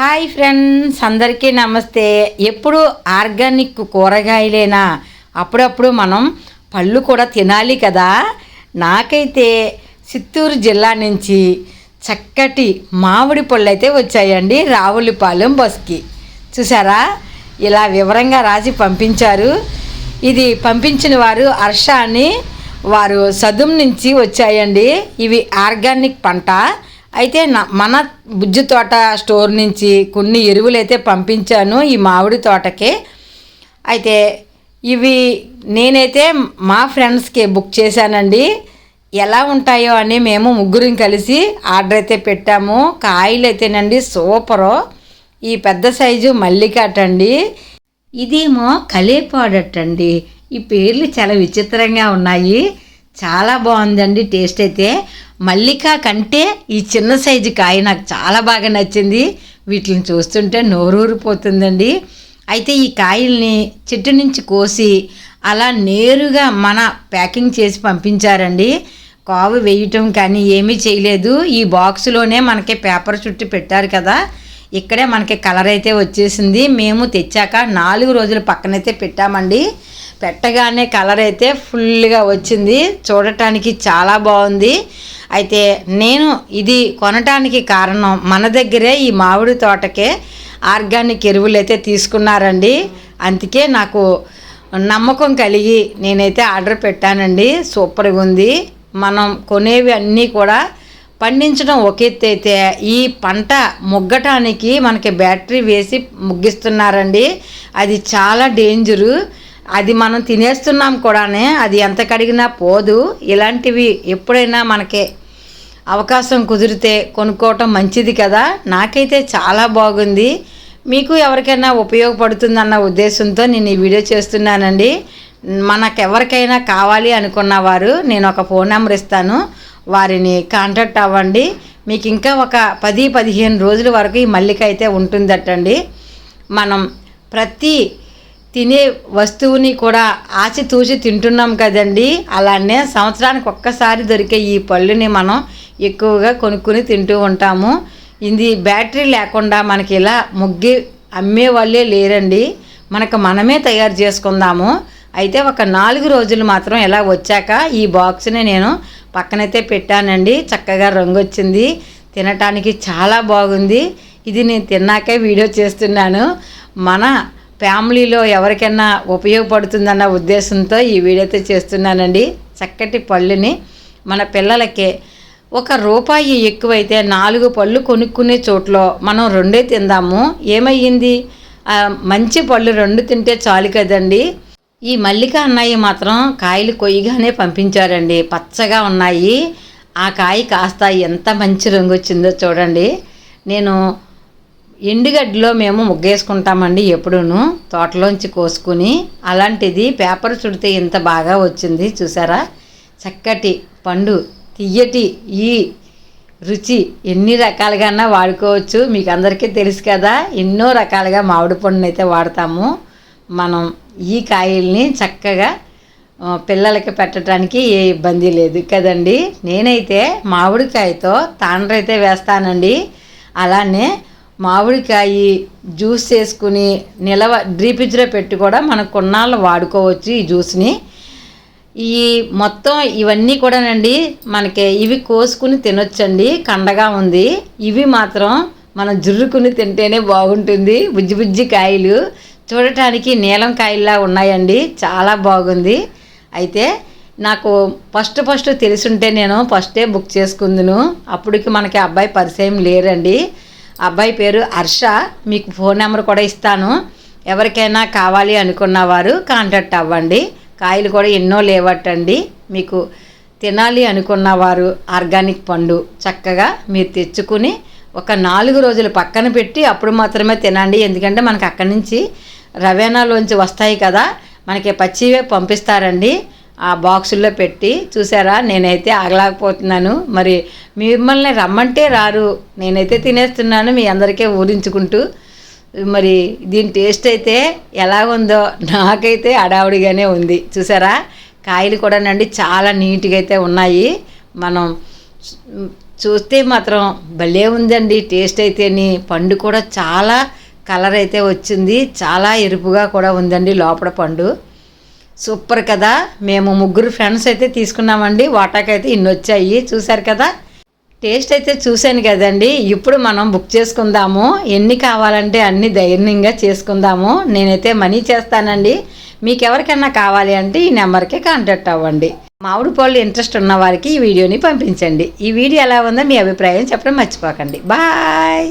Hi friends అందరికీ నమస్తే. ఎప్పుడు ఆర్గానిక్ కూరగాయలేనా? అప్పుడప్పుడు మనం పళ్ళు కూడా తినాలి కదా? నాకైతే చిత్తూరు జిల్లా నుంచి చక్కటి మామిడి పళ్ళు అయితే వచ్చాయండి రావులపాలెం బస్కి. చూసారా ఇలా వివరంగా రాసి పంపించారు. ఇది పంపించిన వారు హర్ష అని వారు సదుం నుంచి వచ్చాయండి. ఇవి ఆర్గానిక్ పంట. అయితే నా మన బుజ్జి తోట స్టోర్ నుంచి కొన్ని ఎరువులు అయితే పంపించాను ఈ మామిడి తోటకి. అయితే ఇవి నేనైతే మా ఫ్రెండ్స్కి బుక్ చేశానండి. ఎలా ఉంటాయో అని మేము ముగ్గురం కలిసి ఆర్డర్ అయితే పెట్టాము. కాయలు అయితేనండి సూపరు. ఈ పెద్ద సైజు మల్లికాటండి. ఇదేమో కలేపాడటండి. ఈ పేర్లు చాలా విచిత్రంగా ఉన్నాయి. చాలా బాగుందండి టేస్ట్ అయితే. మల్లికా కంటే ఈ చిన్న సైజు కాయ నాకు చాలా బాగా నచ్చింది. వీటిని చూస్తుంటే నోరూరిపోతుందండి. అయితే ఈ కాయల్ని చెట్టు నుంచి కోసి అలా నేరుగా మన ప్యాకింగ్ చేసి పంపించారండి. కావు వేయటం కానీ ఏమీ చేయలేదు. ఈ బాక్స్లోనే మనకి పేపర్ చుట్టి పెట్టారు కదా. ఇక్కడే మనకి కలర్ అయితే వచ్చేసింది. మేము తెచ్చాక నాలుగు రోజులు పక్కనైతే పెట్టామండి. పెట్టగానే కలర్ అయితే ఫుల్గా వచ్చింది. చూడటానికి చాలా బాగుంది. అయితే నేను ఇది కొనటానికి కారణం మన దగ్గరే ఈ మామిడి తోటకే ఆర్గానిక్ ఎరువులు అయితే తీసుకున్నారండి. అందుకే నాకు నమ్మకం కలిగి నేనైతే ఆర్డర్ పెట్టానండి. సూపర్గా ఉంది. మనం కొనేవి అన్నీ కూడా పండించడం ఒక ఎత్తు అయితే ఈ పంట ముగ్గటానికి మనకి బ్యాటరీ వేసి ముగ్గిస్తున్నారండి. అది చాలా డేంజరు. అది మనం తినేస్తున్నాం కూడానే అది ఎంత కడిగినా పోదు. ఇలాంటివి ఎప్పుడైనా మనకి అవకాశం కుదిరితే కొనుక్కోవటం మంచిది కదా. నాకైతే చాలా బాగుంది. మీకు ఎవరికైనా ఉపయోగపడుతుందన్న ఉద్దేశంతో నేను ఈ వీడియో చేస్తున్నానండి. మనకెవరికైనా కావాలి అనుకున్న వారు నేను ఒక ఫోన్ నెంబర్ ఇస్తాను. వారిని కాంటాక్ట్ అవ్వండి. మీకు ఇంకా ఒక పది పదిహేను రోజుల వరకు ఈ మల్లిక అయితే ఉంటుందటండి. మనం ప్రతి తినే వస్తువుని కూడా ఆచితూచి తింటున్నాం కదండి. అలానే సంవత్సరానికి ఒక్కసారి దొరికే ఈ పళ్ళుని మనం ఎక్కువగా కొనుక్కుని తింటూ ఉంటాము. ఇది బ్యాటరీ లేకుండా మనకి ఇలా ముగ్గి అమ్మే వాళ్ళే లేరండి. మనకు మనమే తయారు చేసుకుందాము. అయితే ఒక నాలుగు రోజులు మాత్రం ఇలా వచ్చాక ఈ బాక్స్ని నేను పక్కనైతే పెట్టానండి. చక్కగా రంగు వచ్చింది తినటానికి చాలా బాగుంది. ఇది నేను తిన్నాకే వీడియో చేస్తున్నాను. మన ఫ్యామిలీలో ఎవరికైనా ఉపయోగపడుతుందన్న ఉద్దేశంతో ఈ వీడియోతో చేస్తున్నానండి. చక్కటి పళ్ళుని మన పిల్లలకి. ఒక రూపాయి ఎక్కువైతే నాలుగు పళ్ళు కొనుక్కునే చోట్లో మనం రెండే తిందాము. ఏమయ్యింది? మంచి పళ్ళు రెండు తింటే చాలు కదండి. ఈ మల్లిక అన్నయ్య మాత్రం కాయలు కొయ్యగానే పంపించారండి పచ్చగా ఉన్నాయి. ఆ కాయ కాస్త ఎంత మంచి రంగు వచ్చిందో చూడండి. నేను ఎండుగడ్డిలో మేము ముగ్గేసుకుంటామండి ఎప్పుడూను తోటలోంచి కోసుకుని. అలాంటిది పేపర్ చుడితే ఇంత బాగా వచ్చింది చూసారా? చక్కటి పండు తియ్యటి ఈ రుచి ఎన్ని రకాలుగా వాడుకోవచ్చు. మీకు అందరికీ తెలుసు కదా ఎన్నో రకాలుగా మామిడి పండునైతే వాడతాము. మనం ఈ కాయల్ని చక్కగా పిల్లలకి పెట్టడానికి ఏ ఇబ్బంది లేదు కదండి. నేనైతే మామిడికాయతో తాండ్రైతే వేస్తానండి. అలానే మామిడికాయ జ్యూస్ చేసుకుని నిలవ డ్రీపిజ్లో పెట్టి కూడా మనం కొన్నాళ్ళు వాడుకోవచ్చు ఈ జ్యూస్ని. ఈ మొత్తం ఇవన్నీ కూడానండి మనకి ఇవి కోసుకుని తినొచ్చండి. కండగా ఉంది. ఇవి మాత్రం మనం జుర్రుకుని తింటేనే బాగుంటుంది. బుజ్జి బుజ్జి కాయలు చూడటానికి నీలం కాయల్లా ఉన్నాయండి. చాలా బాగుంది. అయితే నాకు ఫస్ట్ ఫస్ట్ తెలుసుంటే నేను ఫస్టే బుక్ చేసుకుందును. అప్పటికి మనకి అబ్బాయి పరిచయం లేరండి. అబ్బాయి పేరు హర్ష. మీకు ఫోన్ నెంబర్ కూడా ఇస్తాను. ఎవరికైనా కావాలి అనుకున్నవారు కాంటాక్ట్ అవ్వండి. కాయలు కూడా ఎన్నో లేవట్టండి. మీకు తినాలి అనుకున్నవారు ఆర్గానిక్ పండు చక్కగా మీరు తెచ్చుకుని ఒక నాలుగు రోజులు పక్కన పెట్టి అప్పుడు మాత్రమే తినండి. ఎందుకంటే మనకి అక్కడి నుంచి రవేనాలోంచి వస్తాయి కదా మనకి పచ్చివే పంపిస్తారండి. ఆ బాక్సుల్లో పెట్టి చూసారా నేనైతే ఆగలేకపోతున్నాను. మరి మిమ్మల్ని రమ్మంటే రారు. నేనైతే తినేస్తున్నాను మీ అందరికీ ఊరించుకుంటూ మరి దీని టేస్ట్ అయితే ఎలా ఉందో నాకైతే అడావుడిగానే ఉంది. చూసారా కాయలు కూడానండి చాలా నీట్గా అయితే ఉన్నాయి. మనం చూస్తే మాత్రం భలే ఉందండి టేస్ట్ అయితేని. పండు కూడా చాలా కలర్ అయితే వచ్చింది. చాలా ఎరుపుగా కూడా ఉందండి లోపల పండు. సూపర్ కదా. మేము ముగ్గురు ఫ్రెండ్స్ అయితే తీసుకున్నామండి. వాటాకైతే ఇన్ని వచ్చాయి. చూశారు కదా? టేస్ట్ అయితే చూశాను కదండి. ఇప్పుడు మనం బుక్ చేసుకుందాము. ఎన్ని కావాలంటే అన్ని ధైర్యంగా చేసుకుందాము. నేనైతే మనీ చేస్తానండి. మీకు ఎవరికైనా కావాలి అంటే ఈ నెంబర్కి కాంటాక్ట్ అవ్వండి. మామిడి పళ్ళు ఇంట్రెస్ట్ ఉన్న వారికి ఈ వీడియోని పంపించండి. ఈ వీడియో ఎలా ఉందో మీ అభిప్రాయం చెప్పడం మర్చిపోకండి. బాయ్!